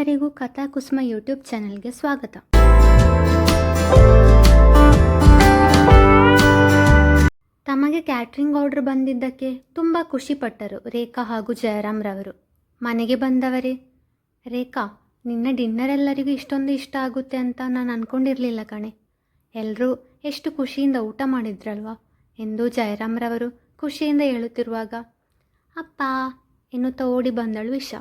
ಎಲ್ಲರಿಗೂ ಕಥಾ ಕುಸುಮ ಯೂಟ್ಯೂಬ್ ಚಾನೆಲ್ಗೆ ಸ್ವಾಗತ. ತಮಗೆ ಕ್ಯಾಟ್ರಿಂಗ್ ಆರ್ಡರ್ ಬಂದಿದ್ದಕ್ಕೆ ತುಂಬ ಖುಷಿಪಟ್ಟರು ರೇಖಾ ಹಾಗೂ ಜಯರಾಮ್ ರವರು. ಮನೆಗೆ ಬಂದವರೇ, ರೇಖಾ, ನಿನ್ನ ಡಿನ್ನರ್ ಎಲ್ಲರಿಗೂ ಇಷ್ಟೊಂದು ಇಷ್ಟ ಆಗುತ್ತೆ ಅಂತ ನಾನು ಅಂದ್ಕೊಂಡಿರಲಿಲ್ಲ ಕಣೆ. ಎಲ್ಲರೂ ಎಷ್ಟು ಖುಷಿಯಿಂದ ಊಟ ಮಾಡಿದ್ರಲ್ವಾ? ಎಂದು ಜಯರಾಮ್ರವರು ಖುಷಿಯಿಂದ ಹೇಳುತ್ತಿರುವಾಗ, ಅಪ್ಪ ಎನ್ನುತ್ತಾ ಓಡಿ ಬಂದಳು ಇಶಾ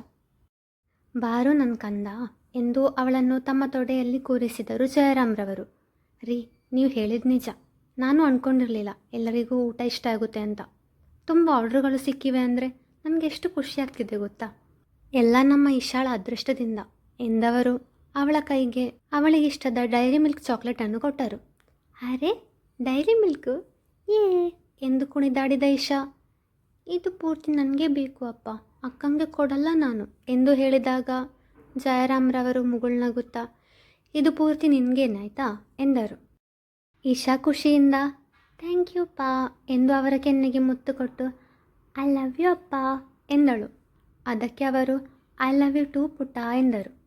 ಬಾರು ನನ್ನ ಕಂದ ಎಂದು ಅವಳನ್ನು ತಮ್ಮ ತೊಡೆಯಲ್ಲಿ ಕೂರಿಸಿದರು ಜಯರಾಮ್ರವರು. ರೀ, ನೀವು ಹೇಳಿದ ನಿಜ. ನಾನು ಅಂದ್ಕೊಂಡಿರಲಿಲ್ಲ ಎಲ್ಲರಿಗೂ ಊಟ ಇಷ್ಟ ಆಗುತ್ತೆ ಅಂತ. ತುಂಬ ಆರ್ಡ್ರುಗಳು ಸಿಕ್ಕಿವೆ ಅಂದರೆ ನನಗೆ ಎಷ್ಟು ಖುಷಿ ಆಗ್ತಿದೆ ಗೊತ್ತಾ? ಎಲ್ಲ ನಮ್ಮ ಇಶಾಳ ಅದೃಷ್ಟದಿಂದ, ಎಂದವರು ಅವಳ ಕೈಗೆ ಅವಳಿಗಿಷ್ಟದ ಡೈರಿ ಮಿಲ್ಕ್ ಚಾಕ್ಲೇಟನ್ನು ಕೊಟ್ಟರು. ಅರೆ, ಡೈರಿ ಮಿಲ್ಕು? ಏ, ಎಂದು ಕುಣಿದಾಡಿದ ಇಶಾ, ಇದು ಪೂರ್ತಿ ನನಗೆ ಬೇಕು ಅಪ್ಪ. ಅಕ್ಕಂಗೆ ಕೊಡಲ್ಲ ನಾನು. ಎಂದು ಹೇಳಿದಾಗ ಜಯರಾಮ್ರವರು ಮುಗುಳ್ನಗುತ್ತಾ ಇದು ಪೂರ್ತಿ ನಿನಗೇನಾಯ್ತಾ ಎಂದರು. ಈಶಾ ಖುಷಿಯಿಂದ, ಥ್ಯಾಂಕ್ ಯು ಪಾ ಎಂದು ಅವರ ಕೆನ್ನೆಗೆ ಮುತ್ತು ಕೊಟ್ಟು, ಐ ಲವ್ ಯು, ಅಪ್ಪ, ಎಂದಳು. ಅದಕ್ಕೆ ಅವರು, ಐ ಲವ್ ಯು ಟು, ಪುಟ್ಟ, ಎಂದರು.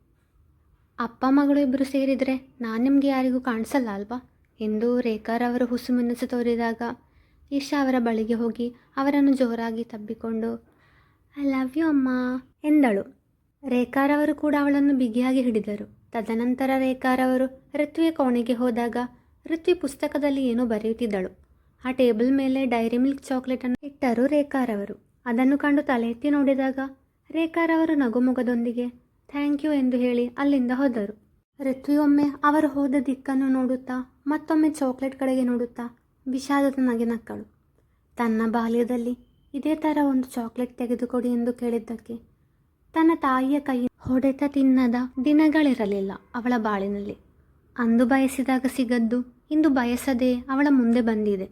ಅಪ್ಪ ಮಗಳು ಇಬ್ಬರು ಸೇರಿದರೆ ನಾನು ನಿಮಗೆ ಯಾರಿಗೂ ಕಾಣಿಸಲ್ಲ ಅಲ್ವಾ? ಎಂದು ರೇಖಾರವರು ಹುಸುಮುನಸು ತೋರಿದಾಗ, ಈಶಾ ಅವರ ಬಳಿಗೆ ಹೋಗಿ ಅವರನ್ನು ಜೋರಾಗಿ ತಬ್ಬಿಕೊಂಡು ಐ ಲವ್ ಯು ಅಮ್ಮ. ಎಂದಳು. ರೇಖಾರವರು ಕೂಡ ಅವಳನ್ನು ಬಿಗಿಯಾಗಿ ಹಿಡಿದರು. ತದನಂತರ ರೇಖಾರವರು ಋತ್ವಿಯ ಕೋಣೆಗೆ ಹೋದಾಗ ಋತ್ವಿ ಪುಸ್ತಕದಲ್ಲಿ ಏನೋ ಬರೆಯುತ್ತಿದ್ದಳು. ಆ ಟೇಬಲ್ ಮೇಲೆ ಡೈರಿ ಮಿಲ್ಕ್ ಚಾಕ್ಲೇಟನ್ನು ಇಟ್ಟರು ರೇಖಾರವರು ಅದನ್ನು ಕಂಡು ತಲೆ ಎತ್ತಿ ನೋಡಿದಾಗ ರೇಖಾರವರು ನಗುಮೊಗದೊಂದಿಗೆ ಥ್ಯಾಂಕ್ ಯು ಎಂದು ಹೇಳಿ ಅಲ್ಲಿಂದ ಹೋದರು. ಋತ್ವಿ ಒಮ್ಮೆ ಅವರು ಹೋದ ದಿಕ್ಕನ್ನು ನೋಡುತ್ತಾ ಮತ್ತೊಮ್ಮೆ ಚಾಕ್ಲೇಟ್ ಕಡೆಗೆ ನೋಡುತ್ತಾ ವಿಷಾದದ ನಗೆ ನಕ್ಕಳು. ತನ್ನ ಬಾಲ್ಯದಲ್ಲಿ ಇದೇ ಥರ ಒಂದು ಚಾಕ್ಲೇಟ್ ತೆಗೆದುಕೊಡಿ ಎಂದು ಕೇಳಿದ್ದಕ್ಕೆ. ತನ್ನ ತಾಯಿಯ ಕೈ ಹೊಡೆತ ತಿನ್ನದ ದಿನಗಳಿರಲಿಲ್ಲ ಅವಳ ಬಾಳಿನಲ್ಲಿ. ಅಂದು ಬಯಸಿದಾಗ ಸಿಗದ್ದು, ಇಂದು ಬಯಸದೆ ಅವಳ ಮುಂದೆ ಬಂದಿದೆ.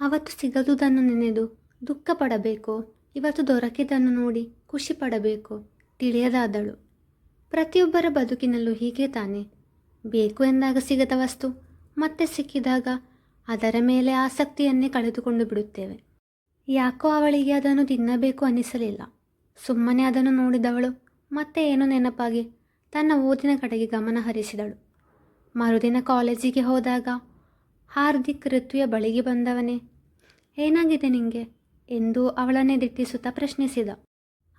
ಅವತ್ತು ಸಿಗದುದನ್ನು ನೆನೆದು ದುಃಖ ಪಡಬೇಕು ಇವತ್ತು ದೊರಕಿದ್ದನ್ನು ನೋಡಿ ಖುಷಿ ಪಡಬೇಕು ತಿಳಿಯದಾದಳು. ಪ್ರತಿಯೊಬ್ಬರ ಬದುಕಿನಲ್ಲೂ ಹೀಗೆ ತಾನೆ. ಬೇಕು ಎಂದಾಗ ಸಿಗದ ವಸ್ತು, ಮತ್ತೆ ಸಿಕ್ಕಿದಾಗ ಅದರ ಮೇಲೆ ಆಸಕ್ತಿಯನ್ನೇ ಕಳೆದುಕೊಂಡು ಬಿಡುತ್ತೇವೆ. ಯಾಕೋ ಅವಳಿಗೆ ಅದನ್ನು ತಿನ್ನಬೇಕು ಅನಿಸಲಿಲ್ಲ ಸುಮ್ಮನೆ ಅದನ್ನು ನೋಡಿದವಳು. ಮತ್ತೆ ಏನೋ ನೆನಪಾಗಿ ತನ್ನ ಓದಿನ ಕಡೆಗೆ ಗಮನ ಹರಿಸಿದಳು. ಮರುದಿನ ಕಾಲೇಜಿಗೆ ಹೋದಾಗ ಹಾರ್ದಿಕ್ ಋತುವಿಯ ಬಳಿಗೆ ಬಂದವನೇ. ಏನಾಗಿದೆ ನಿಂಗೆ? ಎಂದು ಅವಳನ್ನೇ ದಿಟ್ಟಿಸುತ್ತಾ ಪ್ರಶ್ನಿಸಿದ.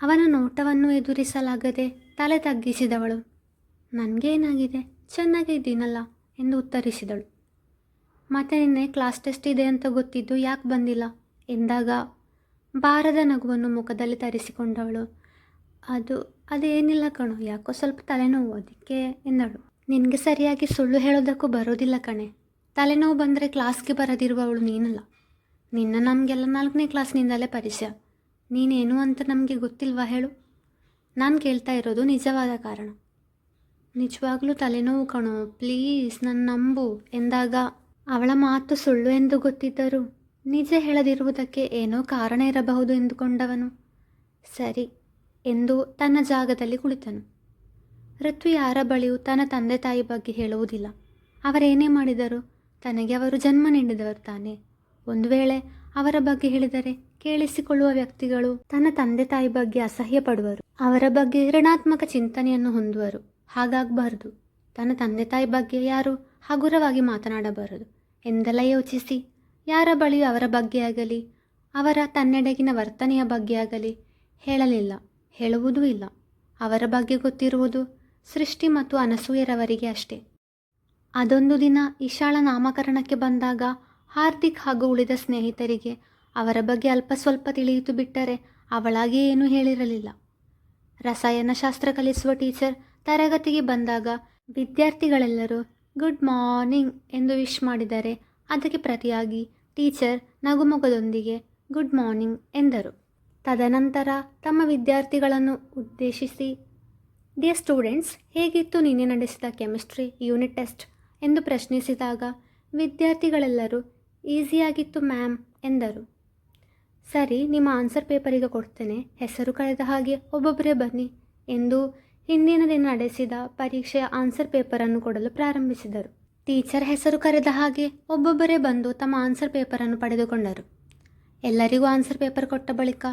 ಅವನ ನೋಟವನ್ನು ಎದುರಿಸಲಾಗದೆ ತಲೆ ತಗ್ಗಿಸಿದವಳು. ನನಗೇನಾಗಿದೆ? ಚೆನ್ನಾಗಿ ಇದ್ದೀನಲ್ಲ ಎಂದು ಉತ್ತರಿಸಿದಳು. ಮತ್ತೆ ನಿನ್ನೆ ಕ್ಲಾಸ್ ಟೆಸ್ಟ್ ಇದೆ ಅಂತ ಗೊತ್ತಿದ್ದು ಯಾಕೆ ಬಂದಿಲ್ಲ? ಎಂದಾಗ ಬಾರದ ನಗುವನ್ನು ಮುಖದಲ್ಲಿ ತರಿಸಿಕೊಂಡವಳು. ಅದು, ಅದೇನಿಲ್ಲ ಕಣೋ, ಯಾಕೋ ಸ್ವಲ್ಪ ತಲೆನೋವು, ಅದಕ್ಕೆ ಎಂದಳು. ನಿನಗೆ ಸರಿಯಾಗಿ ಸುಳ್ಳು ಹೇಳೋದಕ್ಕೂ ಬರೋದಿಲ್ಲ ಕಣೆ. ತಲೆನೋವು ಬಂದರೆ ಕ್ಲಾಸ್ಗೆ ಬರದಿರುವವಳು ನೀನಲ್ಲ. ನಿನ್ನ ನಮಗೆಲ್ಲ ನಾಲ್ಕನೇ ಕ್ಲಾಸ್ನಿಂದಲೇ ಪರಿಚಯ. ನೀನೇನು ಅಂತ ನಮಗೆ ಗೊತ್ತಿಲ್ವಾ ಹೇಳು. ನಾನು ಕೇಳ್ತಾ ಇರೋದು ನಿಜವಾದ ಕಾರಣ. ನಿಜವಾಗ್ಲೂ ತಲೆನೋವು ಕಣೋ, ಪ್ಲೀಸ್ ನನ್ನ ನಂಬು, ಎಂದಾಗ ಅವಳ ಮಾತು ಸುಳ್ಳು ಎಂದು ಗೊತ್ತಿದ್ದರೂ ನಿಜ ಹೇಳದಿರುವುದಕ್ಕೆ ಏನೋ ಕಾರಣ ಇರಬಹುದು ಎಂದುಕೊಂಡವನು. ಸರಿ, ಎಂದು ತನ್ನ ಜಾಗದಲ್ಲಿ ಕುಳಿತನು. ಋತ್ವಿ ಯಾರ ಬಳಿಯೂ ತನ್ನ ತಂದೆ ತಾಯಿ ಬಗ್ಗೆ ಹೇಳುವುದಿಲ್ಲ. ಅವರೇನೇ ಮಾಡಿದರು? ತನಗೆ ಅವರು ಜನ್ಮ ನೀಡಿದವರು ತಾನೆ. ಒಂದು ವೇಳೆ ಅವರ ಬಗ್ಗೆ ಹೇಳಿದರೆ ಕೇಳಿಸಿಕೊಳ್ಳುವ ವ್ಯಕ್ತಿಗಳು ತನ್ನ ತಂದೆ ತಾಯಿ ಬಗ್ಗೆ ಅಸಹ್ಯ ಪಡುವರು ಅವರ ಬಗ್ಗೆ ಋಣಾತ್ಮಕ ಚಿಂತನೆಯನ್ನು ಹೊಂದುವರು. ಹಾಗಾಗಬಾರದು. ತನ್ನ ತಂದೆ ತಾಯಿ ಬಗ್ಗೆ ಯಾರು ಹಗುರವಾಗಿ ಮಾತನಾಡಬಾರದು. ಎಂದೆಲ್ಲ ಯೋಚಿಸಿ. ಯಾರ ಬಳಿಯೂ ಅವರ ಬಗ್ಗೆ ಆಗಲಿ, ಅವರ ತನ್ನೆಡೆಗಿನ ವರ್ತನೆಯ ಬಗ್ಗೆ ಆಗಲಿ ಹೇಳಲಿಲ್ಲ, ಹೇಳುವುದೂ ಇಲ್ಲ. ಅವರ ಬಗ್ಗೆ ಗೊತ್ತಿರುವುದು ಸೃಷ್ಟಿ ಮತ್ತು ಅನಸೂಯರವರಿಗೆ ಅಷ್ಟೇ. ಅದೊಂದು ದಿನ ಇಶಾಳ ನಾಮಕರಣಕ್ಕೆ ಬಂದಾಗ ಹಾರ್ದಿಕ್ ಹಾಗೂ ಉಳಿದ ಸ್ನೇಹಿತರಿಗೆ ಅವರ ಬಗ್ಗೆ ಅಲ್ಪ ಸ್ವಲ್ಪ ತಿಳಿಯಿತು ಬಿಟ್ಟರೆ ಅವಳಾಗಿ ಏನೂ ಹೇಳಿರಲಿಲ್ಲ. ರಸಾಯನಶಾಸ್ತ್ರ ಕಲಿಸುವ ಟೀಚರ್ ತರಗತಿಗೆ ಬಂದಾಗ ವಿದ್ಯಾರ್ಥಿಗಳೆಲ್ಲರೂ ಗುಡ್ ಮಾರ್ನಿಂಗ್ ಎಂದು ವಿಶ್ ಮಾಡಿದರೆ ಅದಕ್ಕೆ ಪ್ರತಿಯಾಗಿ, ಟೀಚರ್, ನಗುಮೊಗದೊಂದಿಗೆ ಗುಡ್ ಮಾರ್ನಿಂಗ್ ಎಂದರು. ತದನಂತರ ತಮ್ಮ ವಿದ್ಯಾರ್ಥಿಗಳನ್ನು ಉದ್ದೇಶಿಸಿ, ಡಿಯರ್ ಸ್ಟೂಡೆಂಟ್ಸ್, ಹೇಗಿತ್ತು ನಿನ್ನೆ ನಡೆಸಿದ ಕೆಮಿಸ್ಟ್ರಿ ಯೂನಿಟ್ ಟೆಸ್ಟ್? ಎಂದು ಪ್ರಶ್ನಿಸಿದಾಗ, ವಿದ್ಯಾರ್ಥಿಗಳೆಲ್ಲರೂ ಈಸಿಯಾಗಿತ್ತು ಮ್ಯಾಮ್ ಎಂದರು. ಸರಿ, ನಿಮ್ಮ ಆನ್ಸರ್ ಪೇಪರಿಗೆ ಕೊಡ್ತೇನೆ. ಹೆಸರು ಕಳೆದ ಹಾಗೆ ಒಬ್ಬೊಬ್ಬರೇ ಬನ್ನಿ ಎಂದು ಹಿಂದಿನ ದಿನ ನಡೆಸಿದ ಪರೀಕ್ಷೆಯ ಆನ್ಸರ್ ಪೇಪರನ್ನು ಕೊಡಲು ಪ್ರಾರಂಭಿಸಿದರು. ಟೀಚರ್ ಹೆಸರು ಕರೆದ ಹಾಗೆ ಒಬ್ಬೊಬ್ಬರೇ ಬಂದು ತಮ್ಮ ಆನ್ಸರ್ ಪೇಪರನ್ನು ಪಡೆದುಕೊಂಡರು. ಎಲ್ಲರಿಗೂ ಆನ್ಸರ್ ಪೇಪರ್ ಕೊಟ್ಟ ಬಳಿಕ,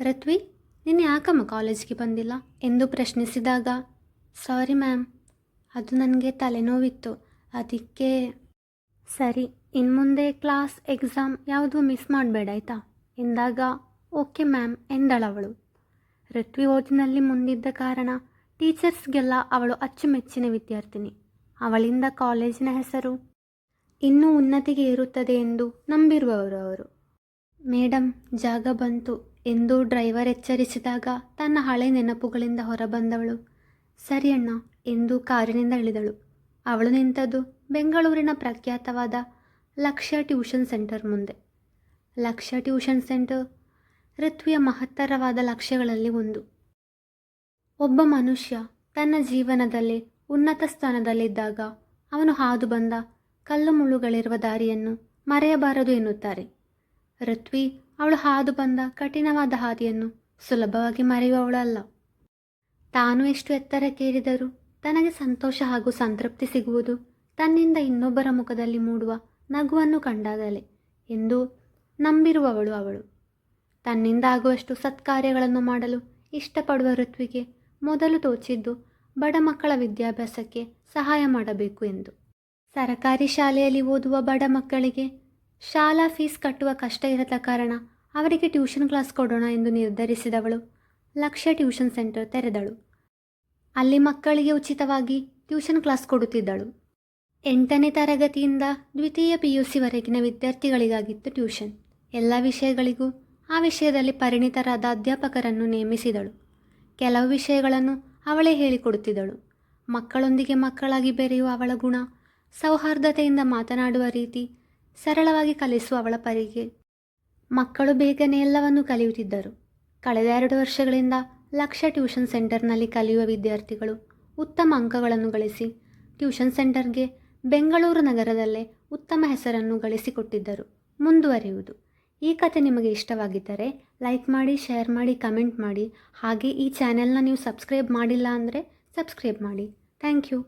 ರತ್ವಿ ನೀನು ಯಾಕಮ್ಮ ಕಾಲೇಜಿಗೆ ಬಂದಿಲ್ಲ? ಎಂದು ಪ್ರಶ್ನಿಸಿದಾಗ, ಸಾರಿ ಮ್ಯಾಮ್, ಅದು ನನಗೆ ತಲೆನೋವಿತ್ತು. ಅದಕ್ಕೆ ಸರಿ ಇನ್ನು ಮುಂದೆ ಕ್ಲಾಸ್ ಎಕ್ಸಾಮ್ ಯಾವುದು ಮಿಸ್ ಮಾಡಬೇಡ, ಆಯಿತಾ? ಎಂದಾಗ, ಓಕೆ ಮ್ಯಾಮ್ ಎಂದಳವಳು ರತ್ವಿ ಓದಿನಲ್ಲಿ ಮುಂದಿದ್ದ ಕಾರಣ, ಟೀಚರ್ಸ್ಗೆಲ್ಲ ಅವಳು ಅಚ್ಚುಮೆಚ್ಚಿನ ವಿದ್ಯಾರ್ಥಿನಿ. ಅವಳಿಂದ ಕಾಲೇಜಿನ ಹೆಸರು ಇನ್ನೂ ಉನ್ನತಿಗೆ ಇರುತ್ತದೆ ಎಂದು ನಂಬಿರುವವರು ಅವರು. ಮೇಡಮ್ ಜಾಗ ಬಂತು ಎಂದು ಡ್ರೈವರ್ ಎಚ್ಚರಿಸಿದಾಗ ತನ್ನ ಹಳೆ ನೆನಪುಗಳಿಂದ ಹೊರಬಂದವಳು. ಸರಿ ಅಣ್ಣ ಎಂದು ಕಾರಿನಿಂದ ಇಳಿದಳು. ಅವಳು ನಿಂತದ್ದು ಬೆಂಗಳೂರಿನ ಪ್ರಖ್ಯಾತವಾದ ಲಕ್ಷ್ಯ ಟ್ಯೂಷನ್ ಸೆಂಟರ್ ಮುಂದೆ. ಲಕ್ಷ್ಯ ಟ್ಯೂಷನ್ ಸೆಂಟರ್ ಋತ್ವಿಯ ಮಹತ್ತರವಾದ ಲಕ್ಷ್ಯಗಳಲ್ಲಿ ಒಂದು. ಒಬ್ಬ ಮನುಷ್ಯ ತನ್ನ ಜೀವನದಲ್ಲಿ ಉನ್ನತ ಸ್ಥಾನದಲ್ಲಿದ್ದಾಗ ಅವನು ಹಾದು ಬಂದ ಕಲ್ಲು ಮುಳ್ಳುಗಳಿರುವ ದಾರಿಯನ್ನು ಮರೆಯಬಾರದು ಎನ್ನುತ್ತಾರೆ. ಋತ್ವಿ ಅವಳು ಹಾದು ಬಂದ ಕಠಿಣವಾದ ಹಾದಿಯನ್ನು ಸುಲಭವಾಗಿ ಮರೆಯುವವಳಲ್ಲ. ತಾನು ಎಷ್ಟು ಎತ್ತರಕ್ಕೇರಿದರೂ ತನಗೆ ಸಂತೋಷ ಹಾಗೂ ಸಂತೃಪ್ತಿ ಸಿಗುವುದು ತನ್ನಿಂದ ಇನ್ನೊಬ್ಬರ ಮುಖದಲ್ಲಿ ಮೂಡುವ ನಗುವನ್ನು ಕಂಡಾಗಲೇ ಎಂದು ನಂಬಿರುವವಳು ಅವಳು. ತನ್ನಿಂದ ಆಗುವಷ್ಟು ಸತ್ಕಾರ್ಯಗಳನ್ನು ಮಾಡಲು ಇಷ್ಟಪಡುವ ಋತ್ವಿಗೆ ಮೊದಲು ತೋಚಿದ್ದು ಬಡ ಮಕ್ಕಳ ವಿದ್ಯಾಭ್ಯಾಸಕ್ಕೆ ಸಹಾಯ ಮಾಡಬೇಕು ಎಂದು. ಸರಕಾರಿ ಶಾಲೆಯಲ್ಲಿ ಓದುವ ಬಡ ಮಕ್ಕಳಿಗೆ ಶಾಲಾ ಫೀಸ್ ಕಟ್ಟುವ ಕಷ್ಟ ಇರದ ಕಾರಣ ಅವರಿಗೆ ಟ್ಯೂಷನ್ ಕ್ಲಾಸ್ ಕೊಡೋಣ ಎಂದು ನಿರ್ಧರಿಸಿದವಳು ಲಕ್ಷ್ಯ ಟ್ಯೂಷನ್ ಸೆಂಟರ್ ತೆರೆದಳು. ಅಲ್ಲಿ ಮಕ್ಕಳಿಗೆ ಉಚಿತವಾಗಿ ಟ್ಯೂಷನ್ ಕ್ಲಾಸ್ ಕೊಡುತ್ತಿದ್ದಳು. ಎಂಟನೇ ತರಗತಿಯಿಂದ ದ್ವಿತೀಯ ಪಿ ಯು ಸಿವರೆಗಿನ ವಿದ್ಯಾರ್ಥಿಗಳಿಗಾಗಿತ್ತು ಟ್ಯೂಷನ್. ಎಲ್ಲ ವಿಷಯಗಳಿಗೂ ಆ ವಿಷಯದಲ್ಲಿ ಪರಿಣಿತರಾದ ಅಧ್ಯಾಪಕರನ್ನು ನೇಮಿಸಿದಳು. ಕೆಲವು ವಿಷಯಗಳನ್ನು ಅವಳೇ ಹೇಳಿಕೊಡುತ್ತಿದ್ದಳು. ಮಕ್ಕಳೊಂದಿಗೆ ಮಕ್ಕಳಾಗಿ ಬೆರೆಯುವ ಅವಳ ಗುಣ, ಸೌಹಾರ್ದತೆಯಿಂದ ಮಾತನಾಡುವ ರೀತಿ, ಸರಳವಾಗಿ ಕಲಿಸುವ ಅವಳ ಪರಿಗೆ. ಮಕ್ಕಳು ಬೇಗನೆ ಎಲ್ಲವನ್ನೂ ಕಲಿಯುತ್ತಿದ್ದರು. ಕಳೆದ ಎರಡು ವರ್ಷಗಳಿಂದ ಲಕ್ಷ ಟ್ಯೂಷನ್ ಸೆಂಟರ್ನಲ್ಲಿ ಕಲಿಯುವ ವಿದ್ಯಾರ್ಥಿಗಳು ಉತ್ತಮ ಅಂಕಗಳನ್ನು ಗಳಿಸಿ, ಟ್ಯೂಷನ್ ಸೆಂಟರ್ಗೆ ಬೆಂಗಳೂರು ನಗರದಲ್ಲೇ ಉತ್ತಮ ಹೆಸರನ್ನು ಗಳಿಸಿಕೊಟ್ಟಿದ್ದರು, ಮುಂದುವರಿಯುವುದು. ಈ ಕತೆ ನಿಮಗೆ ಇಷ್ಟವಾಗಿದ್ದರೆ ಲೈಕ್ ಮಾಡಿ, ಶೇರ್ ಮಾಡಿ, ಕಮೆಂಟ್ ಮಾಡಿ. ಹಾಗೆ ಈ ಚಾನೆಲ್ನ ನೀವು ಸಬ್ಸ್ಕ್ರೈಬ್ ಮಾಡಿಲ್ಲ ಅಂದರೆ ಸಬ್ಸ್ಕ್ರೈಬ್ ಮಾಡಿ. Thank you.